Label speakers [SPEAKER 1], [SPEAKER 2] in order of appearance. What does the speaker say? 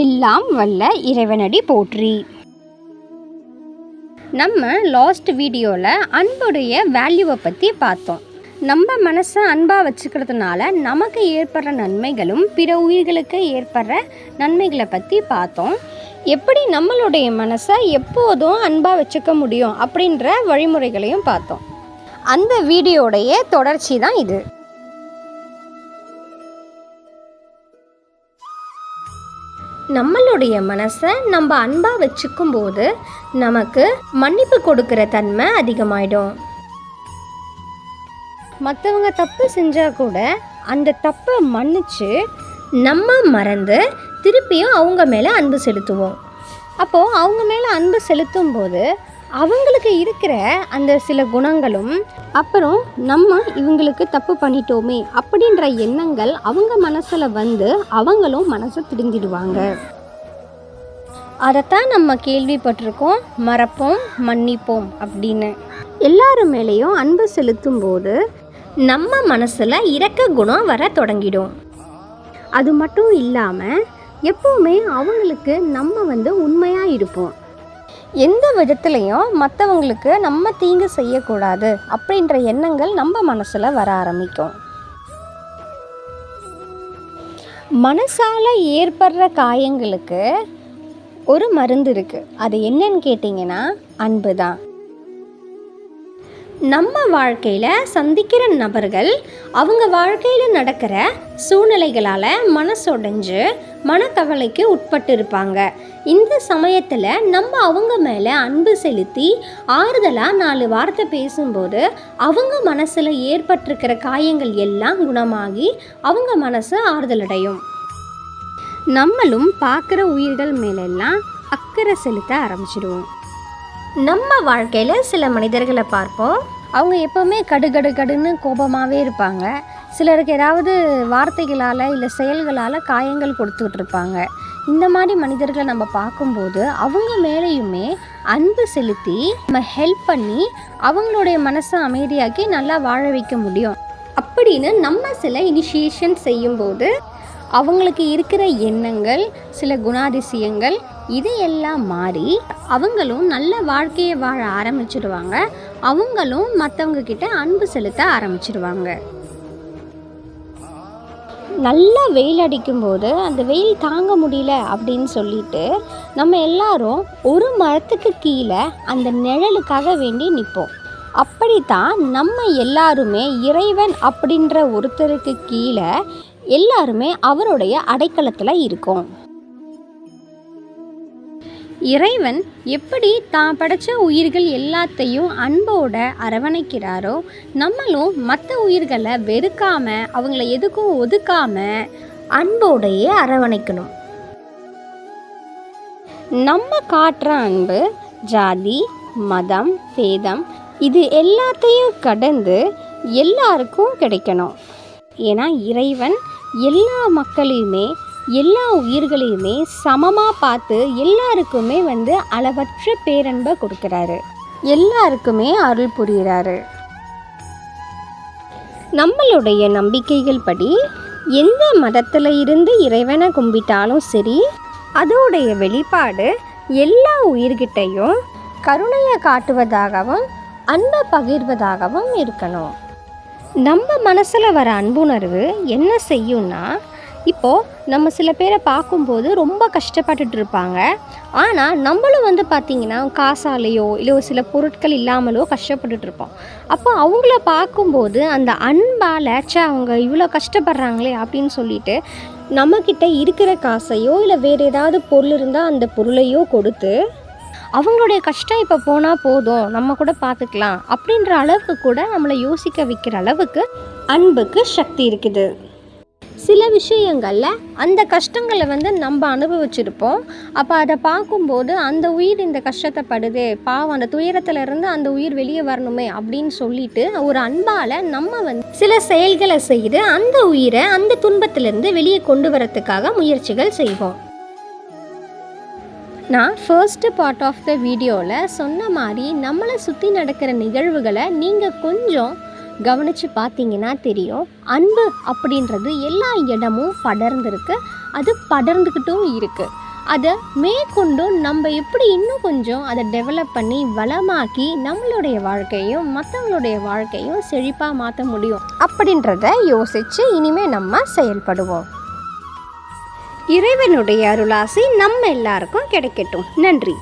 [SPEAKER 1] எல்லாம் வல்ல இறைவனடி போற்றி. நம்ம லாஸ்ட் வீடியோவில் அன்புடைய வேல்யூவை பற்றி பார்த்தோம். நம்ம மனசை அன்பாக வச்சுக்கிறதுனால நமக்கு ஏற்படுற நன்மைகளும் பிற உயிர்களுக்கு ஏற்படுற நன்மைகளை பற்றி பார்த்தோம். எப்படி நம்மளுடைய மனசை எப்போதும் அன்பாக வச்சுக்க முடியும் அப்படின்ற வழிமுறைகளையும் பார்த்தோம். அந்த வீடியோடைய தொடர்ச்சி தான் இது. நம்மளுடைய மனசை நம்ம அன்பாக வச்சுக்கும் போது நமக்கு மன்னிப்பு கொடுக்கிற தன்மை அதிகமாயிடும். மற்றவங்க தப்பு செஞ்சால் கூட அந்த தப்பை மன்னிச்சு நம்ம மறந்து திருப்பியும் அவங்க மேலே அன்பு செலுத்துவோம். அப்போது அவங்க மேலே அன்பு செலுத்தும் போது அவங்களுக்கு இருக்கிற அந்த சில குணங்களும் அப்புறம் நம்ம இவங்களுக்கு தப்பு பண்ணிட்டோமே அப்படின்ற எண்ணங்கள் அவங்க மனசில் வந்து அவங்களும் மனசை திருந்திடுவாங்க அதைத்தான் நம்ம கேள்விப்பட்டிருக்கோம் மறப்போம் மன்னிப்போம் அப்படின்னு. எல்லாரு மேலேயும் அன்பு செலுத்தும் போது நம்ம மனசில் இறக்க குணம் வர தொடங்கிடும். அது மட்டும் இல்லாமல் எப்போவுமே அவங்களுக்கு நம்ம வந்து உண்மையாக இருப்போம். எந்த விதத்துலேயும் மற்றவங்களுக்கு நம்ம தீங்கு செய்யக்கூடாது அப்படின்ற எண்ணங்கள் நம்ம மனசில் வர ஆரம்பிக்கும். மனசால் ஏற்படுற காயங்களுக்கு ஒரு மருந்து இருக்குது அது என்னன்னு கேட்டிங்கன்னா அன்பு தான் நம்ம வாழ்க்கையில் சந்திக்கிற நபர்கள் அவங்க வாழ்க்கையில் நடக்கிற சூழ்நிலைகளால் மனசொடைஞ்சு மனக்கவலைக்கு உட்பட்டு இருப்பாங்க இந்த சமயத்தில் நம்ம அவங்க மேலே அன்பு செலுத்தி ஆறுதலாக நாலு வார்த்தை பேசும்போது அவங்க மனசில் ஏற்பட்டிருக்கிற காயங்கள் எல்லாம் குணமாகி அவங்க மனசு ஆறுதல் அடையும் நம்மளும் பார்க்குற உயிர்கள் மேலெல்லாம் அக்கறை செலுத்த ஆரம்பிச்சிடுவோம். நம்ம வாழ்க்கையில் சில மனிதர்களை பார்ப்போம். அவங்க எப்போவுமே கடுகடு கடுன்னு கோபமாகவே இருப்பாங்க. சிலருக்கு ஏதாவது வார்த்தைகளால் இல்லை செயல்களால் காயங்கள் கொடுத்துக்கிட்டு இருப்பாங்க இந்த மாதிரி மனிதர்களை நம்ம பார்க்கும்போது அவங்க மேலேயுமே அன்பு செலுத்தி நம்ம ஹெல்ப் பண்ணி அவங்களுடைய மனசை அமைதியாக்கி நல்லா வாழ வைக்க முடியும். அப்படின்னு நம்ம சில இனிஷியேஷன் செய்யும்போது அவங்களுக்கு இருக்கிற எண்ணங்கள் சில குணாதிசயங்கள் இதையெல்லாம் மாறி அவங்களும் நல்ல வாழ்க்கையை வாழ ஆரம்பிச்சிடுவாங்க. அவங்களும் மற்றவங்க கிட்ட அன்பு செலுத்த ஆரம்பிச்சிடுவாங்க. நல்லா வெயில் அடிக்கும்போது அந்த வெயில் தாங்க முடியல அப்படின்னு சொல்லிட்டு நம்ம எல்லாரும் ஒரு மரத்துக்கு கீழே அந்த நிழலுக்காக வேண்டி நிற்போம் அப்படித்தான் நம்ம எல்லாருமே இறைவன் அப்படின்ற ஒருத்தருக்கு கீழே எல்லாருமே அவருடைய அடைக்கலத்தில் இருக்கோம். இறைவன் எப்படி தான் படைச்ச உயிர்கள் எல்லாத்தையும் அன்போட அரவணைக்கிறாரோ நம்மளும் மற்ற உயிர்களை வெறுக்காம அவங்கள எதுக்கும் ஒதுக்காம அன்போடையே அரவணைக்கணும். நம்ம காட்டுற அன்பு ஜாதி மதம் பேதம் இது எல்லாத்தையும் கடந்து எல்லாருக்கும் கிடைக்கணும். ஏன்னா இறைவன் எல்லா மக்களையுமே எல்லா உயிர்களையுமே சமமாக பார்த்து எல்லாருக்குமே வந்து அளவற்ற பேரன்பை கொடுக்குறாரு. எல்லாருக்குமே அருள் புரிகிறாரு. நம்மளுடைய நம்பிக்கைகள் படி எந்த மதத்தில் இருந்து இறைவனை கும்பிட்டாலும் சரி அதோடைய வெளிப்பாடு எல்லா உயிர்கிட்டையும் கருணையை காட்டுவதாகவும் அன்பை பகிர்வதாகவும் இருக்கணும். நம்ம மனசில் வர அன்புணர்வு என்ன செய்யும்னா இப்போது நம்ம சில பேரை பார்க்கும்போது ரொம்ப கஷ்டப்பட்டுட்டு இருப்பாங்க. ஆனால் நம்மளும் வந்து பார்த்திங்கன்னா காசாலேயோ இல்லை ஒரு சில பொருட்கள் இல்லாமலோ கஷ்டப்பட்டுட்டு இருப்போம். அப்போ அவங்கள பார்க்கும்போது அந்த அன்பால் ச்சே அவங்க இவ்வளோ கஷ்டப்படுறாங்களே அப்படின்னு சொல்லிட்டு நம்மக்கிட்ட இருக்கிற காசையோ இல்லை வேறு ஏதாவது பொருள் இருந்தால் அந்த பொருளையோ கொடுத்து அவங்களுடைய கஷ்டம் இப்போ போனால் போதும் நம்ம கூட பார்த்துக்கலாம் அப்படின்ற அளவுக்கு கூட நம்மளை யோசிக்க வைக்கிற அளவுக்கு அன்புக்கு சக்தி இருக்குது. சில விஷயங்களில் அந்த கஷ்டங்களை வந்து நம்ம அனுபவிச்சிருப்போம். அப்போ அதை பார்க்கும்போது அந்த உயிர் இந்த கஷ்டத்தை படுது பாவம் அந்த துயரத்துல இருந்து அந்த உயிர் வெளியே வரணுமே அப்படின்னு சொல்லிட்டு ஒரு அன்பால் நம்ம வந்து சில செயல்களை செய்து அந்த உயிரை அந்த துன்பத்திலேருந்து வெளியே கொண்டு வரத்துக்காக முயற்சிகள் செய்வோம். நான் ஃபர்ஸ்ட்டு பார்ட் ஆஃப் த வீடியோவில் சொன்ன மாதிரி நம்மளை சுற்றி நடக்கிற நிகழ்வுகளை நீங்கள் கொஞ்சம் கவனித்து பார்த்தீங்கன்னா தெரியும். அன்பு அப்படின்றது எல்லா இடமும் படர்ந்துருக்கு. அது படர்ந்துக்கிட்டும் இருக்குது அதை மேற்கொண்டு நம்ம எப்படி இன்னும் கொஞ்சம் அதை டெவலப் பண்ணி வளமாக்கி நம்மளுடைய வாழ்க்கையும் மற்றவங்களுடைய வாழ்க்கையும் செழிப்பாக மாற்ற முடியும் அப்படின்றத யோசித்து இனிமேல் நம்ம செயல்படுவோம். இறைவனுடைய அருளாசி நம்ம எல்லாருக்கும் கிடைக்கட்டும். நன்றி.